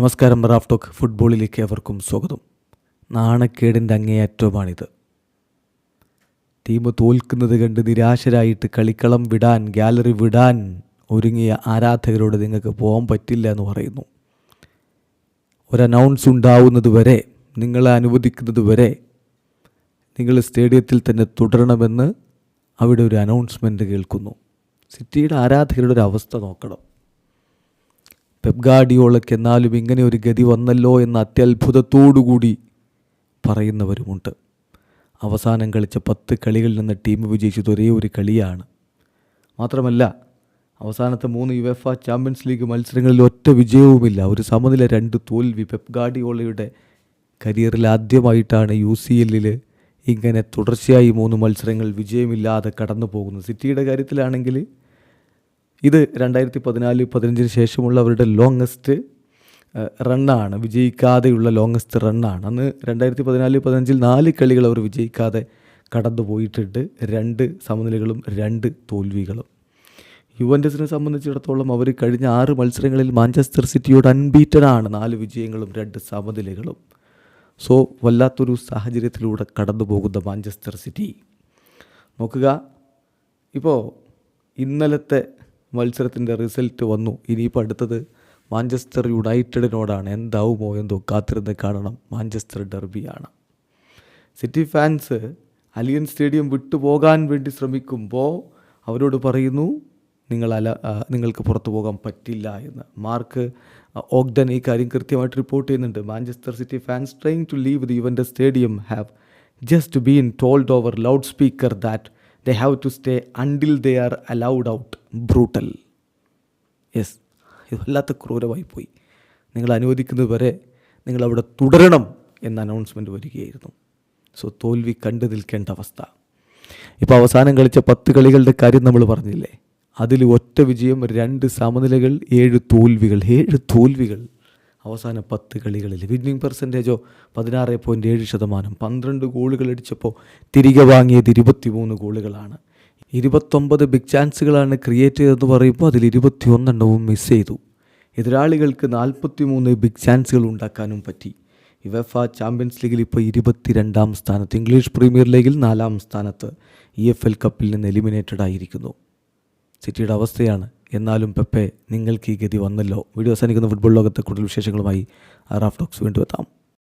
നമസ്കാരം Raf talk ഫുട്ബോളിലേക്ക് അവർക്കും സ്വാഗതം. നാണക്കേടിന്റെ അങ്ങേയറ്റമാണിത് ടീം തോൽക്കുന്നത് കണ്ട് നിരാശരായിട്ട് കളിക്കളം വിടാൻ ഗാലറി വിടാൻ ഒരുങ്ങിയ ആരാധകരോട് നിങ്ങൾക്ക് പോകാൻ പറ്റില്ല എന്ന് പറയുന്നു. ഒരു അനൗൺസ് ഉണ്ടാവുന്നത് വരെ നിങ്ങളെ അനുവദിക്കുന്നത് വരെ നിങ്ങൾ സ്റ്റേഡിയത്തിൽ തന്നെ തുടരണമെന്ന് അവിടെ ഒരു അനൗൺസ്മെന്റ് കേൾക്കുന്നു. സിറ്റിയുടെ ആരാധകരുടെ ഒരു അവസ്ഥ നോക്കണം. പെപ്ഗാഡിയോളയ്ക്ക് എന്നാലും ഇങ്ങനെ ഒരു ഗതി വന്നല്ലോ എന്ന അത്യത്ഭുതത്തോടുകൂടി പറയുന്നവരുമുണ്ട്. അവസാനം കളിച്ച പത്ത് കളികളിൽ നിന്ന് ടീം വിജയിച്ചത് ഒരേ ഒരു കളിയാണ്. മാത്രമല്ല അവസാനത്തെ മൂന്ന് യു എഫ് ചാമ്പ്യൻസ് ലീഗ് മത്സരങ്ങളിൽ ഒറ്റ വിജയവുമില്ല. ഒരു സമനില രണ്ട് തോൽവി പെപ്ഗാഡിയോളയുടെ കരിയറിൽ ആദ്യമായിട്ടാണ് യു സി എല്ലിൽ ഇങ്ങനെ തുടർച്ചയായി മൂന്ന് മത്സരങ്ങൾ വിജയമില്ലാതെ കടന്നു പോകുന്നത് സിറ്റിയുടെ കാര്യത്തിലാണെങ്കിൽ ഇത് രണ്ടായിരത്തി പതിനാല് പതിനഞ്ചിന് ശേഷമുള്ള അവരുടെ ലോങ്ങസ്റ്റ് റണ്ണാണ് വിജയിക്കാതെയുള്ള ലോങ്ങസ്റ്റ് റണ്ണാണ് അന്ന് രണ്ടായിരത്തി പതിനാല് പതിനഞ്ചിൽ നാല് കളികൾ അവർ വിജയിക്കാതെ കടന്നു പോയിട്ടുണ്ട് രണ്ട് സമനിലകളും രണ്ട് തോൽവികളും. യുവന്റസിനെ സംബന്ധിച്ചിടത്തോളം അവർ കഴിഞ്ഞ ആറ് മത്സരങ്ങളിൽ മാഞ്ചസ്റ്റർ സിറ്റിയോട് അൺബീറ്റഡാണ് നാല് വിജയങ്ങളും രണ്ട് സമനിലകളും. സോ വല്ലാത്തൊരു സാഹചര്യത്തിലൂടെ കടന്നു പോകുന്ന മാഞ്ചസ്റ്റർ സിറ്റി. നോക്കുക. ഇപ്പോൾ ഇന്നലത്തെ മത്സരത്തിന്റെ റിസൾട്ട് വന്നു. ഇനിയിപ്പോൾ അടുത്തത് മാഞ്ചസ്റ്റർ യുണൈറ്റഡിനോടാണ് എന്താവുമോ എന്തോ കാത്തിരുന്ന് കാണണം. മാഞ്ചസ്റ്റർ ഡെർബിയാണ്. സിറ്റി ഫാൻസ് അലിയൻ സ്റ്റേഡിയം വിട്ടുപോകാൻ വേണ്ടി ശ്രമിക്കുമ്പോൾ അവരോട് പറയുന്നു നിങ്ങൾ അല നിങ്ങൾക്ക് പുറത്തു പോകാൻ പറ്റില്ല എന്ന്. മാർക്ക് ഓഗ്ഡൻ ഈ കാര്യം കൃത്യമായിട്ട് റിപ്പോർട്ട് ചെയ്യുന്നുണ്ട്. Manchester City fans trying to leave the ഇവന്റെ stadium have just been told over loud speaker that they have to stay until they are allowed out. Brutal yes ഇത് വല്ലാത്ത ക്രൂരമായി പോയി നിങ്ങൾ അനുവദിക്കുന്നത് വരെ നിങ്ങൾ അവിടെ തുടരണം എന്ന അനൗൺസ്മെന്റ് വരികയായിരുന്നു. സോ തോൽവി കണ്ടു നിൽക്കേണ്ട അവസ്ഥ. ഇപ്പോൾ അവസാനം കളിച്ച പത്ത് കളികളുടെ കാര്യം നമ്മൾ പറഞ്ഞില്ലേ? അതിൽ ഒറ്റ വിജയം രണ്ട് സമനിലകൾ ഏഴ് തോൽവികൾ ഏഴ് തോൽവികൾ. അവസാന പത്ത് കളികളിൽ വിന്നിംഗ് പെർസെന്റേജോ പതിനാറ് പോയിന്റ് ഏഴ് ശതമാനം. പന്ത്രണ്ട് ഗോളുകൾ അടിച്ചപ്പോൾ തിരികെ വാങ്ങിയത് ഇരുപത്തിമൂന്ന് ഗോളുകളാണ്. ഇരുപത്തൊമ്പത് ബിഗ് ചാൻസുകളാണ് ക്രിയേറ്റ് ചെയ്തതെന്ന് പറയുമ്പോൾ അതിൽ ഇരുപത്തിയൊന്നെണ്ണവും മിസ് ചെയ്തു. എതിരാളികൾക്ക് നാൽപ്പത്തി മൂന്ന് ബിഗ് ചാൻസുകൾ ഉണ്ടാക്കാനും പറ്റി. യുവഫ ചാമ്പ്യൻസ് ലീഗിൽ ഇപ്പോൾ ഇരുപത്തിരണ്ടാം സ്ഥാനത്ത് ഇംഗ്ലീഷ് പ്രീമിയർ ലീഗിൽ നാലാം സ്ഥാനത്ത് ഇ എഫ് എൽ കപ്പിൽ നിന്ന് എലിമിനേറ്റഡ് ആയിരിക്കുന്നു. സിറ്റിയുടെ അവസ്ഥയാണ്. എന്നാലും പെപ്പെ നിങ്ങൾക്ക് ഈ ഗതി വന്നല്ലോ. വീഡിയോ അവസാനിക്കുന്ന ഫുട്ബോൾ ലോകത്തെ കൂടുതൽ വിശേഷങ്ങളുമായി റാഫ് ടോക്സ് വീണ്ടും എത്താം.